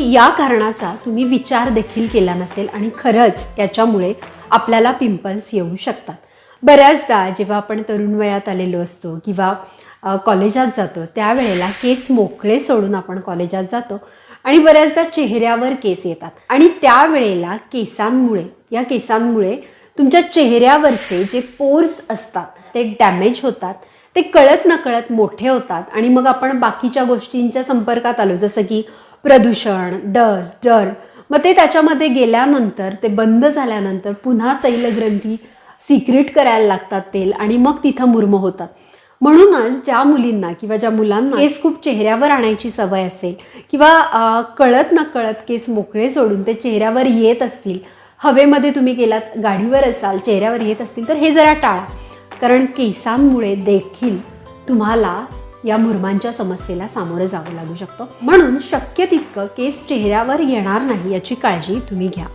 या कारणाचा तुम्ही विचार देखील केला नसेल आणि खरंच याच्यामुळे आपल्याला पिंपल्स येऊ शकतात. बऱ्याचदा जेव्हा आपण तरुण वयात आलेलो असतो किंवा कॉलेजात जातो त्यावेळेला केस मोकळे सोडून आपण कॉलेजात जातो आणि बऱ्याचदा चेहऱ्यावर केस येतात. आणि त्यावेळेला केसांमुळे या केसांमुळे तुमच्या चेहऱ्यावरचे जे पोर्स असतात ते डॅमेज होतात ते कळत नकळत मोठे होतात आणि मग आपण बाकीच्या गोष्टींच्या संपर्कात आलो. जसं की प्रदूषण डस डर मग ते त्याच्यामध्ये गेल्यानंतर ते बंद झाल्यानंतर पुन्हा तैलग्रंथी सिक्रेट करायला लागतात तेल आणि मग तिथं मुर्म होतात. म्हणूनच ज्या मुलींना किंवा ज्या मुलांना केस खूप चेहऱ्यावर आणायची सवय असेल किंवा कळत न कळत केस मोकळे सोडून ते चेहऱ्यावर येत असतील हवेमध्ये तुम्ही गेलात गाडीवर असाल चेहऱ्यावर येत असतील तर हे जरा टाळा. कारण केसांमुळे देखील तुम्हाला या मुरमांच्या समस्येला सामोरं जावं लागू शकतं. म्हणून शक्य तितकं केस चेहऱ्यावर येणार नाही याची काळजी तुम्ही घ्या.